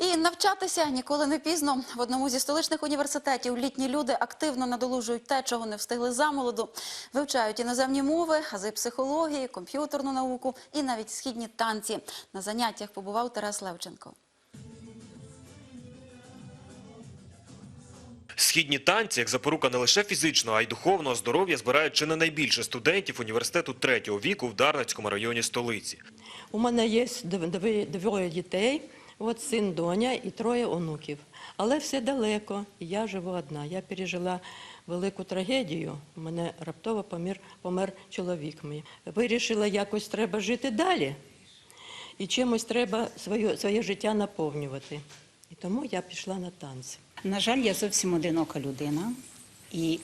І навчатися ніколи не пізно. В одному зі столичних університетів літні люди активно надолужують те, чого не встигли замолоду. Вивчають іноземні мови, ази психології, комп'ютерну науку і навіть східні танці. На заняттях побував Тарас Левченко. Східні танці, як запорука не лише фізичного, а й духовного здоров'я, збирають чи не найбільше студентів університету третього віку в Дарницькому районі столиці. У мене є дв- двоє дітей, от син, доня і троє онуків. Але все далеко, я живу одна. Я пережила велику трагедію. У мене раптово помер, помер чоловік мій. Вирішила, якось треба жити далі. І чимось треба своє, своє життя наповнювати. І тому я пішла на танці. На жаль, я зовсім одинока людина, і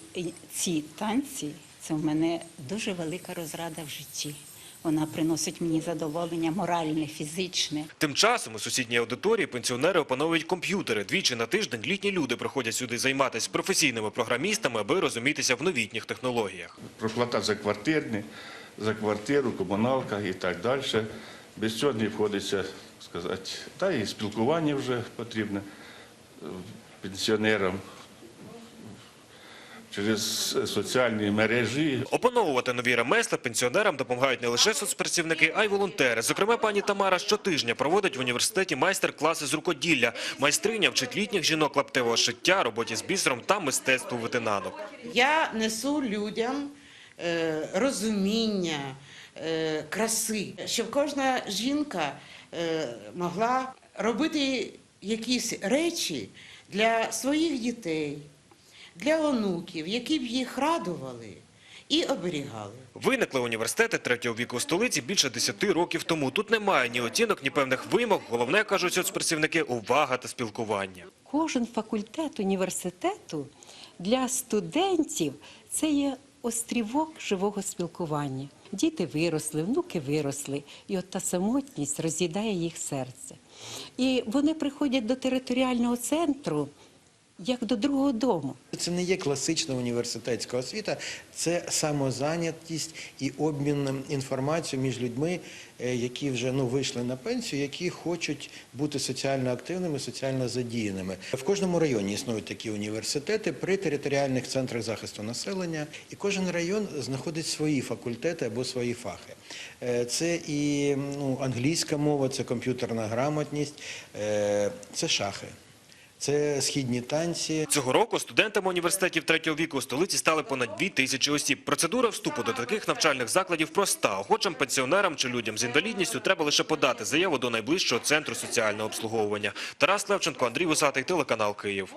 ці танці це в мене дуже велика розрада в житті. Вона приносить мені задоволення моральне, фізичне. Тим часом у сусідній аудиторії пенсіонери опановують комп'ютери. Двічі на тиждень літні люди приходять сюди займатися професійними програмістами, аби розумітися в новітніх технологіях. проплата за квартирні, за квартиру, комуналка і так далі. Без цього не входиться сказати. Та і спілкування вже потрібне е, пенсіонерам через соціальні мережі. Опановувати нові ремесла пенсіонерам допомагають не лише соцпрацівники, а й волонтери. Зокрема, пані Тамара щотижня проводить в університеті майстер-класи з рукоділля. Майстриня вчить літніх жінок лаптевого шиття, роботі з бісером та мистецтву витинанок. Я несу людям е, розуміння, е, краси, щоб кожна жінка е, могла робити якісь речі для своїх дітей, для онуків, які б їх радували і оберігали. Виникли університети третього віку столиці більше 10 років тому. Тут немає ні оцінок, ні певних вимог. Головне, кажуть соцпрацівники, увага та спілкування. Кожен факультет університету для студентів це є острівок живого спілкування. Діти виросли, внуки виросли, і от та самотність роз'їдає їх серце. І вони приходять до територіального центру як до другого дому. Це не є класична університетська освіта, це самозайнятість і обмін інформацією між людьми, е, які вже ну вийшли на пенсію, які хочуть бути соціально активними, соціально задіяними. В кожному районі існують такі університети при територіальних центрах захисту населення, і кожен район знаходить свої факультети або свої фахи. Е, Це і ну, англійська мова, це комп'ютерна грамотність, е, це шахи. Це східні танці, Цього року студентами університетів третього віку у столиці стали понад дві тисячі осіб. Процедура вступу до таких навчальних закладів проста. Охочим пенсіонерам чи людям з інвалідністю треба лише подати заяву до найближчого центру соціального обслуговування. Тарас Левченко, Андрій Вусатий, телеканал Київ.